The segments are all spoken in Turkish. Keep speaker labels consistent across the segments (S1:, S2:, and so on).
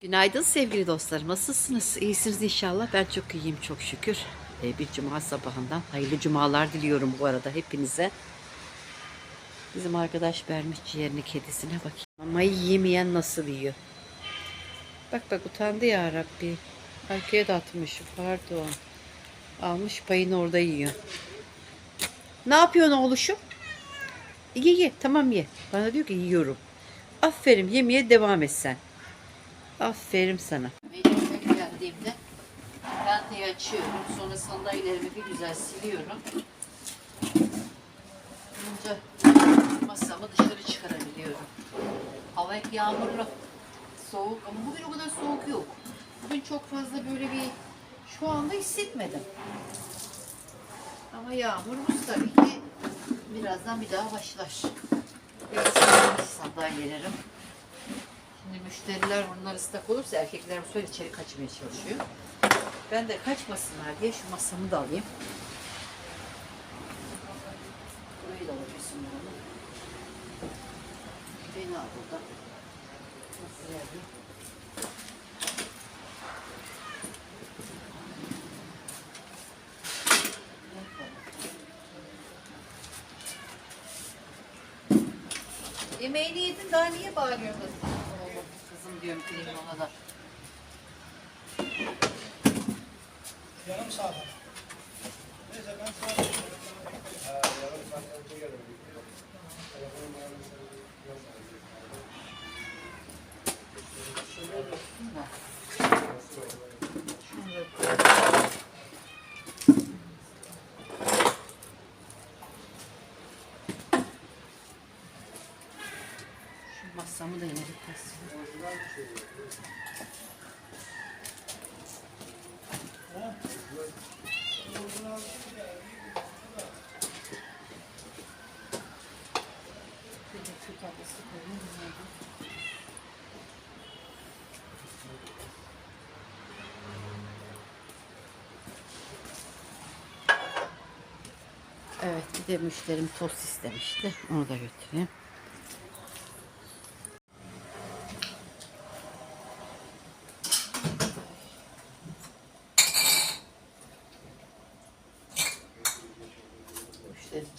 S1: Günaydın sevgili dostlarım. Nasılsınız? İyisiniz inşallah. Ben çok iyiyim çok şükür. Ee, bir cuma sabahından hayırlı cumalar diliyorum bu arada hepinize. Bizim arkadaş vermiş ciğerini kedisine bakayım. Mamayı yemeyen nasıl yiyor? Bak bak utandı ya Rabbi. Arkaya da atmış. Pardon. Almış payını orada yiyor. Ne yapıyorsun oğluşum? Ye ye tamam ye. Bana diyor ki yiyorum. Aferin yemeye devam et sen. Aferin sana. Benim geldiğimde penteyi açıyorum. Sonra sandalyelerimi bir güzel siliyorum. Önce masamı dışarı çıkarabiliyorum. Hava hep yağmurlu. Soğuk ama bugün o kadar soğuk yok. Bugün çok fazla böyle bir şu anda hissetmedim. Ama yağmurumuz tabii ki birazdan bir daha başlar. Biraz silmiş sandalyelerim. Şimdi müşteriler bunlar ıslak olursa erkekler bu sefer içeri kaçmaya çalışıyor. Ben de kaçmasınlar diye şu masamı da alayım. Burayı da alabilirsin bunu. Beni al burada. Nasıl yani? Yemeğini yedin daha niye bağırıyorsun? Oğlum, kızım diyorum klima kadar.
S2: Yarım saat. Neyse ben sana... Yarım saat önce gelirim.
S1: Şunu da masamı da yine bunları. Evet bir de müşterim tost istemişti. Onu da götüreyim.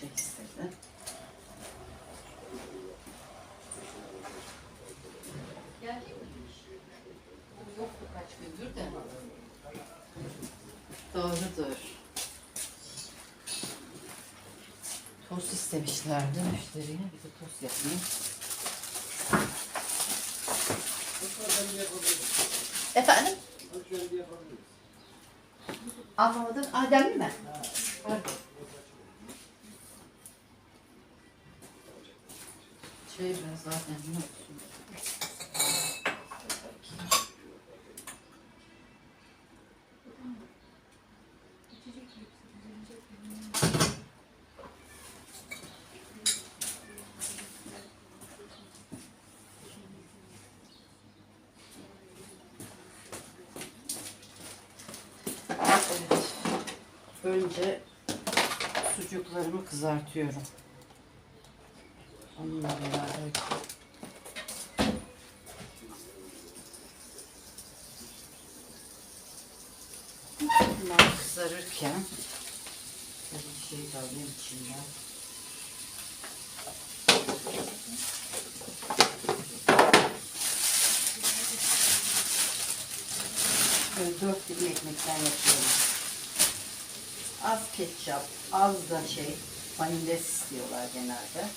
S1: Çay istedi. Yoktu kaç gündür de. Doğrudur. Tost istemişlerdi müşteriye. Bir de tost yapayım. Efendim? Anlamadım. Ademli mi? Pardon. Şey biraz zaten ne olsun? Önce sucuklarımı kızartıyorum. Beraber. Bunlar kızarırken bir şey de alayım. Böyle dört dilim ekmekten yapıyorum. Az ketçap, az da şey, vanilya istiyorlar genelde.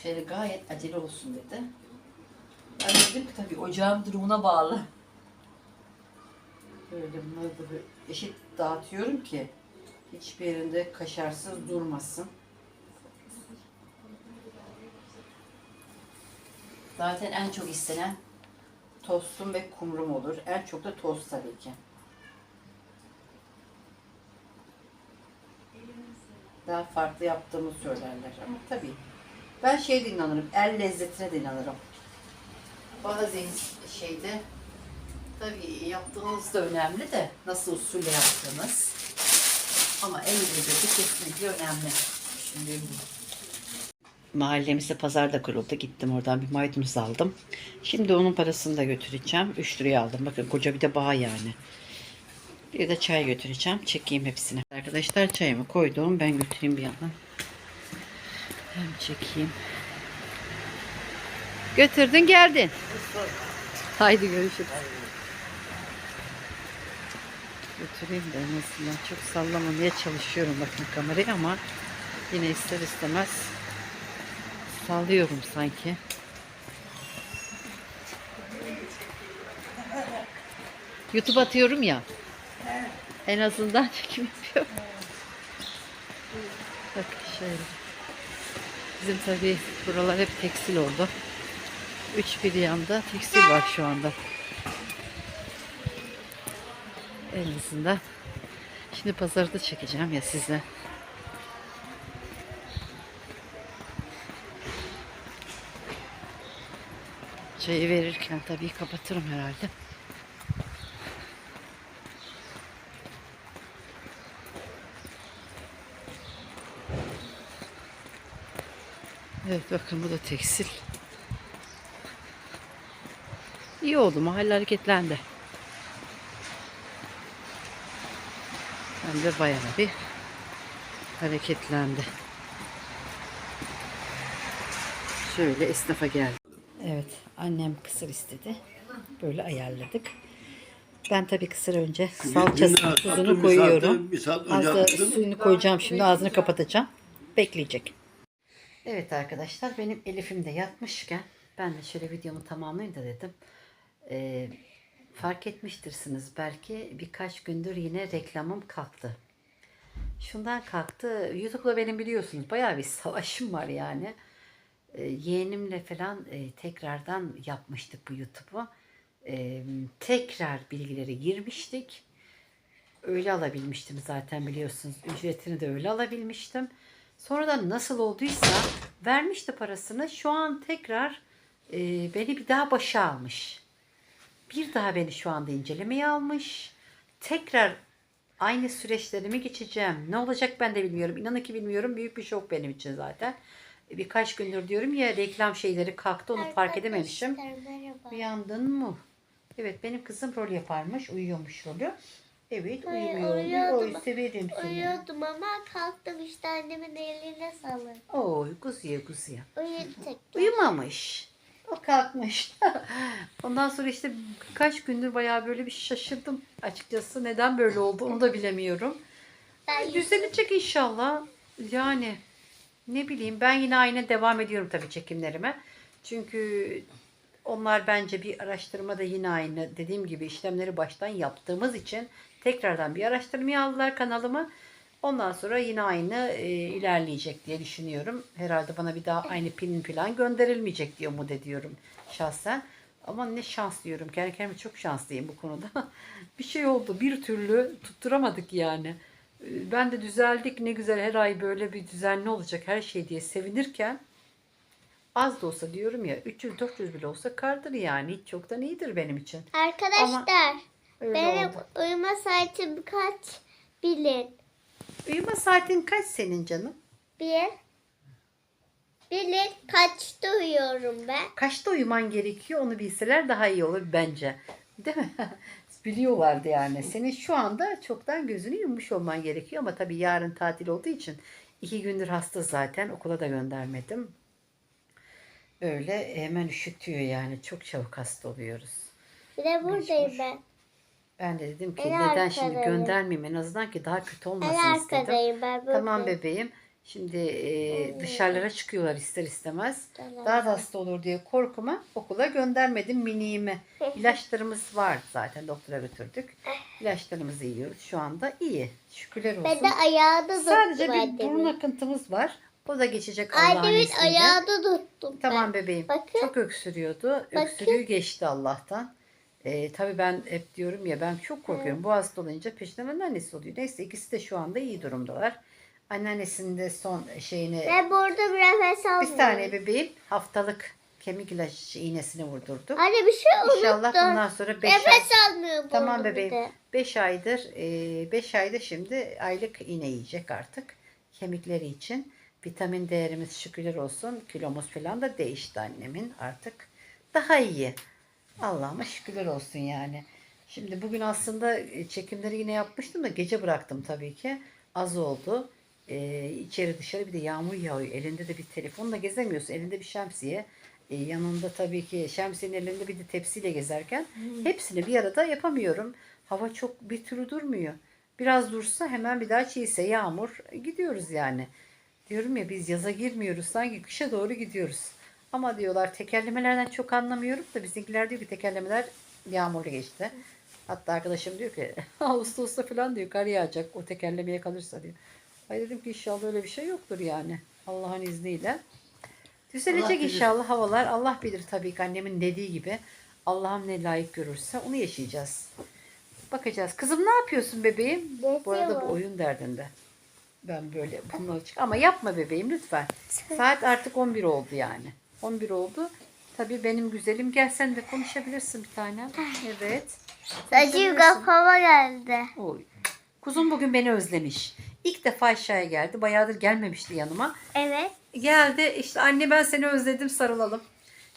S1: Müşteri gayet acele olsun dedi. Ben dedim ki tabii ocağın durumuna bağlı. Böyle bunları da böyle eşit dağıtıyorum ki hiçbir yerinde kaşarsız durmasın. Zaten en çok istenen tostum ve kumrum olur. En çok da tost tabii ki. Daha farklı yaptığımı söylerler ama tabii ben şey de inanırım, el lezzetine de inanırım. Bazen şeyde tabii yaptığınız da önemli de nasıl usulle yaptığınız. Ama el lezzeti kesinlikle önemli. Gibi. Mahallemizde pazarda kuruldu. Gittim oradan bir maydanoz aldım. Şimdi onun parasını da götüreceğim. 3 liraya aldım. Bakın koca bir de bağ yani. Bir de çay götüreceğim. Çekeyim hepsini. Arkadaşlar çayımı koydum. Ben götüreyim bir yandan. Hem çekeyim. Götürdün geldin. Haydi görüşürüz. Götüreyim de en azından çok sallamamaya çalışıyorum bakın kamerayı ama yine ister istemez sallıyorum sanki. YouTube atıyorum ya. En azından çekim yapıyorum. Bakın şöyle. Bizim tabii buralar hep tekstil oldu. Üç bir yanda tekstil var şu anda. En azından. Şimdi pazarda çekeceğim ya size. Çayı verirken tabii kapatırım herhalde. Evet bakın bu da tekstil. İyi oldu mahalle hareketlendi. Hem de bayağı bir hareketlendi. Şöyle esnafa geldi. Evet annem kısır istedi. Böyle ayarladık. Ben tabii kısır önce salçasını, tuzunu koyuyorum.
S3: Bir saat
S1: Az
S3: önce
S1: da
S3: attım.
S1: suyunu koyacağım şimdi ağzını kapatacağım. Bekleyecek. Evet arkadaşlar benim Elif'im de yatmışken ben de şöyle videomu tamamlayayım da dedim. Ee, fark etmiştirsiniz belki birkaç gündür yine reklamım kalktı. Şundan kalktı. YouTube'da benim biliyorsunuz bayağı bir savaşım var yani. Ee, yeğenimle falan e, tekrardan yapmıştık bu YouTube'u. Ee, tekrar bilgileri girmiştik. Öyle alabilmiştim zaten biliyorsunuz. Ücretini de öyle alabilmiştim. Sonradan nasıl olduysa vermişti parasını. Şu an tekrar e, beni bir daha başa almış. Bir daha beni şu anda incelemeye almış. Tekrar aynı süreçlerimi geçeceğim. Ne olacak ben de bilmiyorum. İnanın ki bilmiyorum. Büyük bir şok benim için zaten. Birkaç gündür diyorum ya reklam şeyleri kalktı onu fark edememişim.
S4: Merhaba.
S1: Uyandın mı? Evet benim kızım rol yaparmış. Uyuyormuş rolü. Evet
S4: Hayır,
S1: uyumuyor.
S4: uyuyordum.
S1: Oy severim seni.
S4: Uyuyordum ama kalktım işte annemin eline salın.
S1: Oy kuzuya kuzuya.
S4: Uyuduk.
S1: Uyumamış. O kalkmış. Ondan sonra işte birkaç gündür bayağı böyle bir şaşırdım açıkçası. Neden böyle oldu onu da bilemiyorum.
S4: Ben
S1: Düzelecek inşallah. Yani ne bileyim ben yine aynı devam ediyorum tabii çekimlerime. Çünkü onlar bence bir araştırma da yine aynı dediğim gibi işlemleri baştan yaptığımız için tekrardan bir araştırmaya aldılar kanalımı. Ondan sonra yine aynı e, ilerleyecek diye düşünüyorum. Herhalde bana bir daha aynı pin falan gönderilmeyecek diye umut ediyorum şahsen. Ama ne şans diyorum. Kendi kendime çok şanslıyım bu konuda. bir şey oldu. Bir türlü tutturamadık yani. E, Ben de düzeldik ne güzel her ay böyle bir düzenli olacak her şey diye sevinirken az da olsa diyorum ya 300-400 bile olsa kardır yani. Hiç çoktan iyidir benim için.
S4: Arkadaşlar
S1: Öyle
S4: benim
S1: oldu.
S4: uyuma saatim kaç bilin.
S1: Uyuma saatin kaç senin canım?
S4: Bir. Bilin kaçta uyuyorum ben.
S1: Kaçta uyuman gerekiyor onu bilseler daha iyi olur bence. Değil mi? Biliyorlardı yani. Senin şu anda çoktan gözünü yummuş olman gerekiyor ama tabii yarın tatil olduğu için iki gündür hasta zaten okula da göndermedim. Öyle hemen üşütüyor yani çok çabuk hasta oluyoruz.
S4: Bir de buradayım
S1: Mecbur.
S4: ben.
S1: Ben de dedim ki
S4: En
S1: neden şimdi göndermeyeyim en azından ki daha kötü
S4: En
S1: olmasın istedim.
S4: arkadayım ben.
S1: Tamam bebeğim. Şimdi e, dışarılara çıkıyorlar ister istemez. Daha da hasta olur diye korkuma okula göndermedim miniğimi. İlaçlarımız var zaten doktora götürdük. İlaçlarımızı yiyoruz. Şu anda iyi. Şükürler olsun.
S4: Ben de tuttum
S1: Sadece bir burun akıntımız var. O da geçecek Allah'ın izniyle.
S4: ayağını tuttum
S1: Tamam bebeğim.
S4: Bakın.
S1: Çok öksürüyordu. Öksürüğü geçti Allah'tan. Ee, tabii ben hep diyorum ya ben çok korkuyorum. Bu hasta olunca peşinden anneannesi oluyor. Neyse ikisi de şu anda iyi durumdalar. Anneannesinin de son şeyini
S4: Ben burada bir nefes almıyorum.
S1: bir tane bebeğim haftalık kemik ilacı iğnesini vurdurduk.
S4: Anne bir şey unuttum.
S1: İnşallah bundan sonra 5 ay.
S4: Nefes almıyorum.
S1: Tamam bebeğim.
S4: de.
S1: 5 aydır 5 ayda şimdi aylık iğne yiyecek artık. Kemikleri için. Vitamin değerimiz şükürler olsun. Kilomuz falan da değişti annemin artık. Daha iyi. Allah'ıma şükürler olsun yani. Şimdi bugün aslında e, çekimleri yine yapmıştım da gece bıraktım tabii ki. Az oldu. Ee, içeri dışarı bir de yağmur yağıyor. Elinde de bir telefonla gezemiyorsun. Elinde bir şemsiye. Ee, yanında tabii ki şemsiyenin elinde bir de tepsiyle gezerken hepsini bir arada yapamıyorum. Hava çok bir türlü durmuyor. Biraz dursa hemen bir daha çiğse yağmur e, gidiyoruz yani. Diyorum ya biz yaza girmiyoruz sanki kışa doğru gidiyoruz. Ama diyorlar tekerlemelerden çok anlamıyorum da bizimkiler diyor ki tekerlemeler yağmurlu geçti. Hatta arkadaşım diyor ki Ağustos'ta falan diyor kar yağacak o tekerlemeye kalırsa diyor. Ay dedim ki inşallah öyle bir şey yoktur yani. Allah'ın izniyle. Düzelecek
S2: Allah
S1: inşallah havalar. Allah bilir tabii ki annemin dediği gibi. Allah'ım ne layık görürse onu yaşayacağız. Bakacağız. Kızım ne yapıyorsun bebeğim? Bu arada bu oyun derdinde. Ben böyle bununla açık. Ama yapma bebeğim lütfen. Saat artık 11 oldu yani. 11 oldu. Tabii benim güzelim gel sen de konuşabilirsin bir tane. Evet.
S4: Acım
S1: Konuşabilirsin.
S4: kafama geldi.
S1: Oy. Kuzum bugün beni özlemiş. İlk defa aşağıya geldi. Bayağıdır gelmemişti yanıma.
S4: Evet.
S1: Geldi işte anne ben seni özledim sarılalım.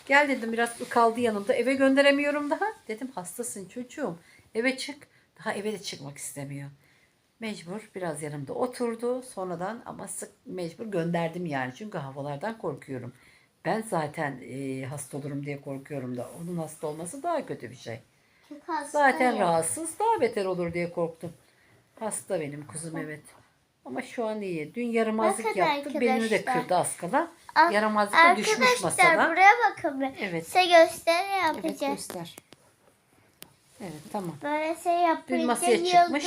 S1: Gel dedim biraz kaldı yanımda. Eve gönderemiyorum daha. Dedim hastasın çocuğum. Eve çık. Daha eve de çıkmak istemiyor. Mecbur biraz yanımda oturdu. Sonradan ama sık mecbur gönderdim yani. Çünkü havalardan korkuyorum. Ben zaten e, hasta olurum diye korkuyorum da. Onun hasta olması daha kötü bir şey.
S4: Çok hastayım.
S1: Zaten rahatsız daha beter olur diye korktum. Hasta benim kuzum evet. Ama şu an iyi. Dün yaramazlık
S4: Bakın
S1: yaptı. Belini de
S4: arkadaşlar.
S1: kırdı az kala.
S4: Ar-
S1: Yaramazlık da düşmüş
S4: Arkadaşlar
S1: masada.
S4: buraya bakın bir.
S1: Evet.
S4: Size gösteri
S1: Evet
S4: yapacağım.
S1: göster. Evet tamam.
S4: Böyle şey yapınca
S1: Dün masaya çıkmış.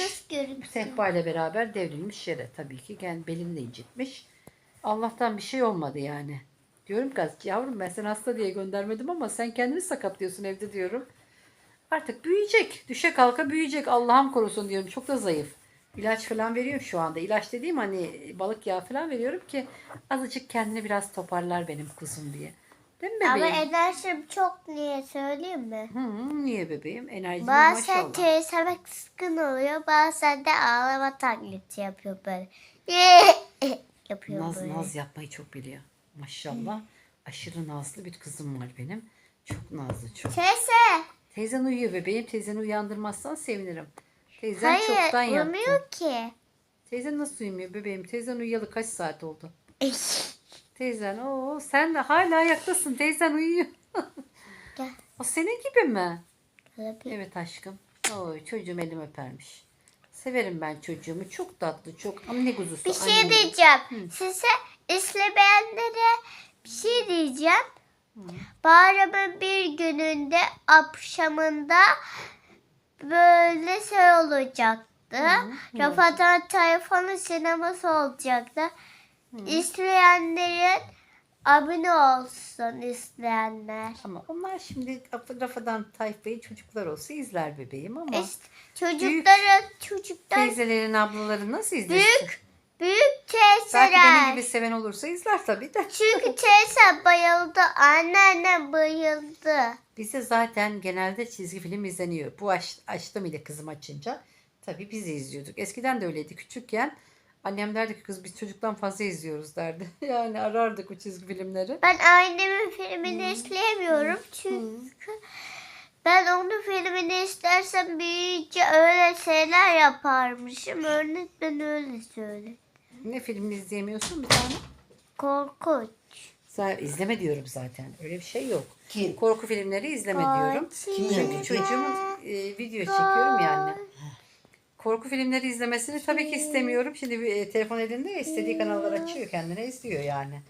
S1: Sehpa ile beraber devrilmiş yere tabii ki. Yani belini de incitmiş. Allah'tan bir şey olmadı yani. Diyorum ki yavrum ben seni hasta diye göndermedim ama sen kendini sakatlıyorsun evde diyorum. Artık büyüyecek. Düşe kalka büyüyecek. Allah'ım korusun diyorum. Çok da zayıf. İlaç falan veriyorum şu anda. İlaç dediğim hani balık yağı falan veriyorum ki azıcık kendini biraz toparlar benim kuzum diye. Değil mi
S4: Ama
S1: bebeğim?
S4: enerjim çok niye söyleyeyim mi?
S1: Hı, niye bebeğim? Enerjin
S4: Bazen
S1: maşallah.
S4: teyzemek sıkın oluyor. Bazen de ağlama taklidi yapıyor böyle. yapıyor
S1: Naz
S4: böyle.
S1: naz yapmayı çok biliyor. Maşallah. Aşırı nazlı bir kızım var benim. Çok nazlı çok.
S4: Teyze.
S1: Teyzen uyuyor bebeğim. Teyzeni uyandırmazsan sevinirim. Teyzen çoktan
S4: Hayır
S1: yattı.
S4: uyumuyor ki.
S1: Teyzen nasıl uyumuyor bebeğim? Teyzen uyuyalı kaç saat oldu? Teyzen o sen de hala ayaktasın. Teyzen uyuyor.
S4: Gel.
S1: o senin gibi mi?
S4: Tabii.
S1: Evet aşkım. Oy çocuğum elim öpermiş. Severim ben çocuğumu. Çok tatlı, çok anne kuzusu.
S4: Bir şey
S1: anne.
S4: diyeceğim. Size izlemeyenlere bir şey diyeceğim. Bayramın bir gününde akşamında böyle şey olacaktı. Rafatan Tayfan'ın sineması olacaktı. İsteyenlerin abone olsun isteyenler.
S1: Ama onlar şimdi Rafadan Tayfa'yı çocuklar olsa izler bebeğim ama
S4: İşte çocukların çocuklar
S1: teyzelerin ablaları nasıl izlesin?
S4: büyük büyük
S1: Belki benim gibi seven olursa izler tabii de.
S4: Çünkü teyze bayıldı. Anneannem bayıldı.
S1: Bize zaten genelde çizgi film izleniyor. Bu aç, açtım ile kızım açınca. Tabii biz de izliyorduk. Eskiden de öyleydi. Küçükken annem derdi ki kız biz çocuktan fazla izliyoruz derdi. Yani arardık o çizgi filmleri.
S4: Ben annemin filmini izleyemiyorum. Çünkü ben onun filmini istersem büyüyünce öyle şeyler yaparmışım. Öğretmen öyle söyledi.
S1: Ne filmini izleyemiyorsun bir tane?
S4: Korkunç.
S1: Sen izleme diyorum zaten. Öyle bir şey yok.
S2: Kim?
S1: Korku filmleri izleme diyorum.
S2: Kim
S1: Çünkü
S2: izlemiyor?
S1: çocuğumun e, video çekiyorum yani. korku filmleri izlemesini tabii ki istemiyorum. Şimdi bir, e, telefon elinde ya, istediği kanalları açıyor kendine izliyor yani.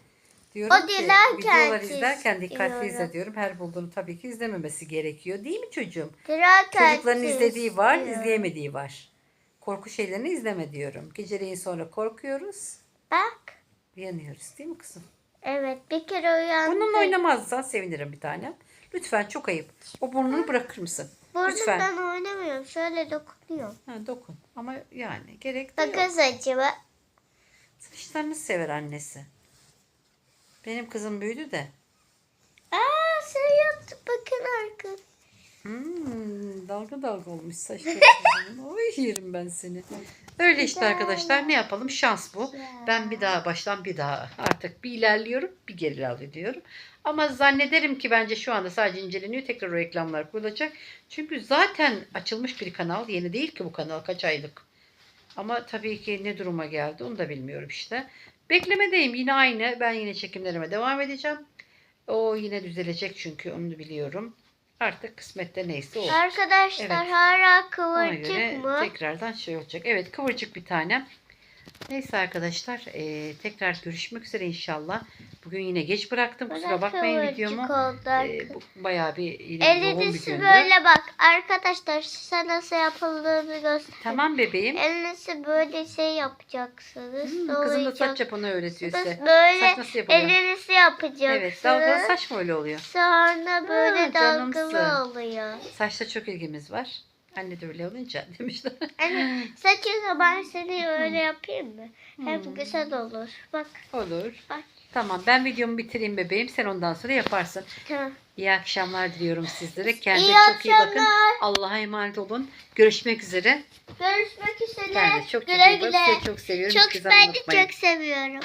S1: Diyorum
S4: O
S1: ki
S4: dilerken
S1: videoları izlerken dikkatli izle diyorum. Her bulduğunu tabii ki izlememesi gerekiyor. Değil mi çocuğum?
S4: Draken
S1: Çocukların izlediği var, izleyemediği var. Korku şeylerini izleme diyorum. Geceleyin sonra korkuyoruz,
S4: Bak.
S1: uyanıyoruz değil mi kızım?
S4: Evet bir kere uyandım.
S1: Bununla oynamazsan sevinirim bir tane. Lütfen çok ayıp. O burnunu bırakır mısın? Lütfen.
S4: Oynamıyorum. Şöyle dokunuyorum.
S1: Ha, dokun. Ama yani gerek de yok.
S4: Bakın saçıma.
S1: Saçlarını sever annesi. Benim kızım büyüdü de.
S4: Aa sen yaptın. Bakın arkadaşlar.
S1: Hmm, dalga dalga olmuş saçları. kızımın. Oy yerim ben seni. Öyle işte arkadaşlar ne yapalım şans bu. Ben bir daha baştan bir daha artık bir ilerliyorum bir geri alıyorum. Ama zannederim ki bence şu anda sadece inceleniyor tekrar o reklamlar koyulacak. Çünkü zaten açılmış bir kanal yeni değil ki bu kanal kaç aylık. Ama tabii ki ne duruma geldi onu da bilmiyorum işte. Beklemedeyim yine aynı ben yine çekimlerime devam edeceğim. O yine düzelecek çünkü onu biliyorum. Artık kısmette neyse o.
S4: Arkadaşlar
S1: Evet.
S4: hala
S1: Ona
S4: kıvırcık
S1: göre
S4: mı?
S1: tekrardan şey olacak. Evet kıvırcık bir tane. Neyse arkadaşlar eee, tekrar görüşmek üzere inşallah. Bugün yine geç bıraktım. Kusura bakmayın videomu. Eee, bu bayağı bir yine yoğun bir gündü.
S4: böyle bak. Arkadaşlar size nasıl yapıldığını göster.
S1: Tamam bebeğim.
S4: Elinizi böyle şey yapacaksınız.
S1: Hmm, kızım da saç yapanı öğretiyor
S4: Siz
S1: size.
S4: Böyle
S1: Saç nasıl yapılıyor?
S4: elinizi yapacaksınız.
S1: Evet dalgalı saç mı öyle oluyor?
S4: Sonra böyle
S1: canımsın.
S4: dalgalı oluyor.
S1: Saçta çok ilgimiz var. Anne de öyle olunca demişler.
S4: Hani saçını ben seni öyle yapayım mı? Hem
S1: Hmm.
S4: güzel olur. Bak
S1: Olur.
S4: bak.
S1: Tamam ben videomu bitireyim bebeğim. Sen ondan sonra yaparsın.
S4: Tamam.
S1: İyi akşamlar diliyorum sizlere. Kendinize
S4: İyi
S1: çok iyi bakın.
S4: akşamlar.
S1: Allah'a emanet olun. Görüşmek üzere.
S4: Görüşmek üzere.
S1: Kendinize çok çok
S4: güle güle.
S1: Sizi çok seviyorum.
S4: Çok ben de çok seviyorum.